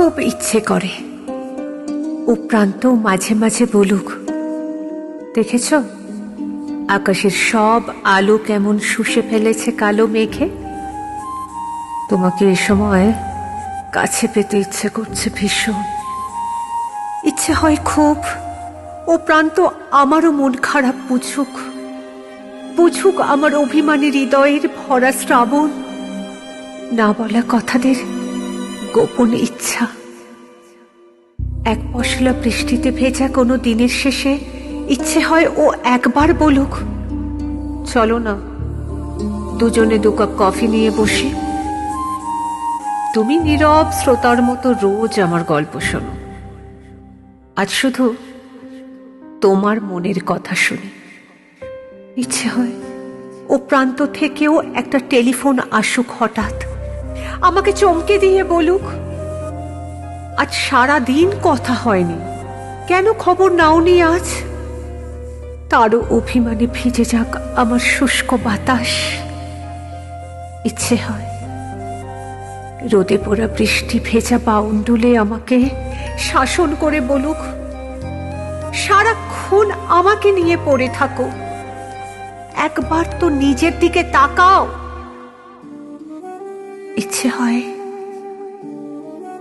খুব ইচ্ছে করে। ও প্রান্ত মাঝে মাঝে বলুক, দেখেছ? আকাশের সব আলো কেমন শুষে ফেলেছে কালো মেঘে। তোমাকে এ সময় কাছে পেতে ইচ্ছে করছে ভীষণ। ইচ্ছে হয় খুব। ও প্রান্ত আমারও মন খারাপ, বুঝুক। বুঝুক আমার অভিমানী হৃদয়ের ভরা শ্রাবণ। না বলা কথাদের গোপন ইচ্ছা। এক পশলা বৃষ্টিতে ভেজা কোনো দিনের শেষে ইচ্ছে হয় ও একবার বলুক, চলো না, দুজনে দু কাপ কফি নিয়ে বসি। তুমি নীরব শ্রোতার মতো রোজ আমার গল্প শোনো। আজ শুধু তোমার মনের কথা শুনি। ইচ্ছে হয় ও প্রান্ত থেকেও একটা টেলিফোন আসুক হঠাৎ। আমাকে চমকে দিয়ে বলুক, আজ সারা দিন কথা হয়নি। কেন খবর নাওনি আজ? তারও অভিমানে ভিজে যাক আমার শুষ্ক বাতাস। ইচ্ছে হয় রোদে পোড়া বৃষ্টি ভেজা বাউন্ডুলে আমাকে শাসন করে বলুক, সারাক্ষণ আমাকে নিয়ে পড়ে থাকো। একবার তো নিজের দিকে তাকাও। ইচ্ছে হয়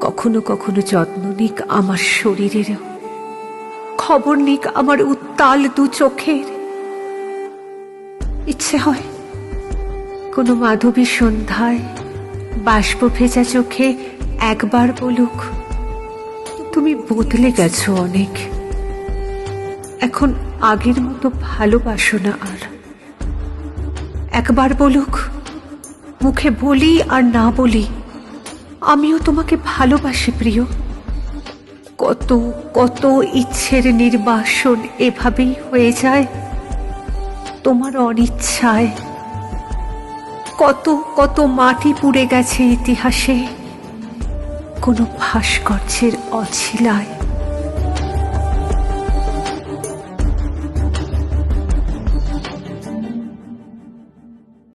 কখনো কখনো যত্ন নিক আমার শরীরেরও খবর নিক আমার উত্তাল দু চোখের। ইচ্ছে হয় কোনো মাধবী সন্ধ্যায় বাষ্প ভেজা চোখে একবার বলুক, তুমি বদলে গেছো অনেক। এখন আগের মতো ভালোবাসো না আর। একবার বলুক মুখে বলি আর না বলি, আমিও তোমাকে ভালোবাসি প্রিয়। কত কত ইচ্ছের নির্বাসন এভাবেই হয়ে যায়, তোমার অনিচ্ছায়। কত কত মাটি পুড়ে গেছে ইতিহাসে, কোনো ভাস্কর্যের অছিলায়।